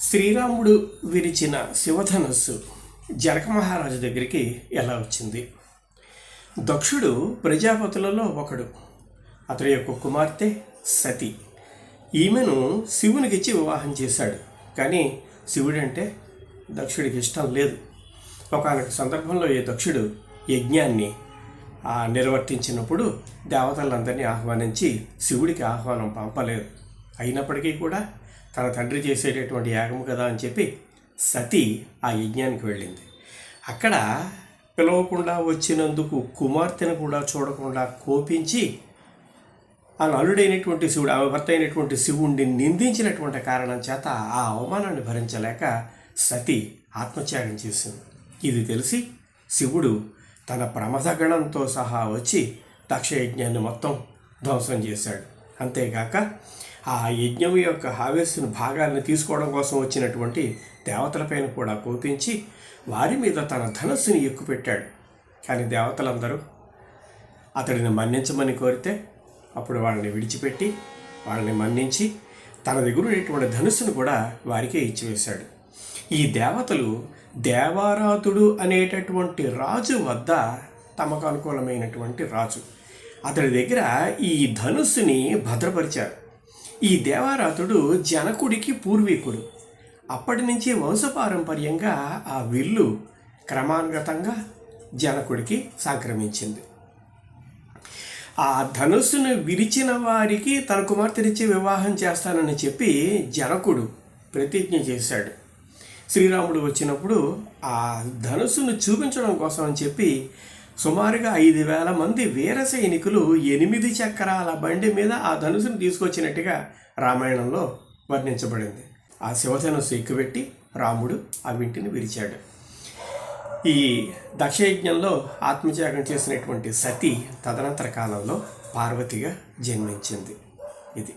శ్రీరాముడు విరిచిన శివధనస్సు జనక మహారాజు దగ్గరికి ఎలా వచ్చింది? దక్షుడు ప్రజాపతులలో ఒకడు. అతడి యొక్క కుమార్తె సతి. ఈమెను శివునికిచ్చి వివాహం చేశాడు. కానీ శివుడంటే దక్షుడికి ఇష్టం లేదు. ఒకనొక సందర్భంలో ఈ దక్షుడు యజ్ఞాన్ని నిర్వర్తించినప్పుడు దేవతలందరినీ ఆహ్వానించి శివుడికి ఆహ్వానం పంపలేదు. అయినప్పటికీ కూడా తన తండ్రి చేసేటటువంటి యాగము కదా అని చెప్పి సతి ఆ యజ్ఞానికి వెళ్ళింది. అక్కడ పిలవకుండా వచ్చినందుకు కుమార్తెను కూడా చూడకుండా కోపించి ఆ నలుడైనటువంటి శివుడు ఆమె భర్త అయినటువంటి శివుణ్ణి నిందించినటువంటి కారణం చేత ఆ అవమానాన్ని భరించలేక సతి ఆత్మత్యాగం చేసింది. ఇది తెలిసి శివుడు తన ప్రమథగణంతో సహా వచ్చి దక్షయజ్ఞాన్ని మొత్తం ధ్వంసం చేశాడు. అంతేగాక ఆ యజ్ఞం యొక్క హావేస్సును భాగాలను తీసుకోవడం కోసం వచ్చినటువంటి దేవతలపైన కూడా కోపించి వారి మీద తన ధనస్సుని ఎక్కుపెట్టాడు. కానీ దేవతలందరూ అతడిని మన్నించమని కోరితే అప్పుడు వాళ్ళని విడిచిపెట్టి వాళ్ళని మన్నించి తన దగ్గర ఉండేటువంటి ధనుస్సును కూడా వారికే ఇచ్చివేశాడు. ఈ దేవతలు దేవారాతుడు అనేటటువంటి రాజు వద్ద తమకు అనుకూలమైనటువంటి రాజు. అతడి దగ్గర ఈ ధనుస్సుని భద్రపరిచారు ఈ దేవారాతుడు జనకుడికి పూర్వీకుడు. అప్పటి నుంచి వంశపారంపర్యంగా ఆ విల్లు క్రమానుగతంగా జనకుడికి సంక్రమించింది. ఆ ధనుస్సును విరిచిన వారికి తన కుమార్తెనిచ్చి వివాహం చేస్తానని చెప్పి జనకుడు ప్రతిజ్ఞ చేశాడు. శ్రీరాముడు వచ్చినప్పుడు ఆ ధనుస్సును చూపించడం కోసం అని చెప్పి సుమారుగా ఐదు వేల మంది వీర సైనికులు ఎనిమిది చక్రాల బండి మీద ఆ ధనుసును తీసుకొచ్చినట్టుగా రామాయణంలో వర్ణించబడింది. ఆ శివధనుసు ఎక్కుపెట్టి రాముడు ఆ వింటిని విరిచాడు. ఈ దక్షయజ్ఞంలో ఆత్మత్యాగం చేసినటువంటి సతి తదనంతర కాలంలో పార్వతిగా జన్మించింది ఇది.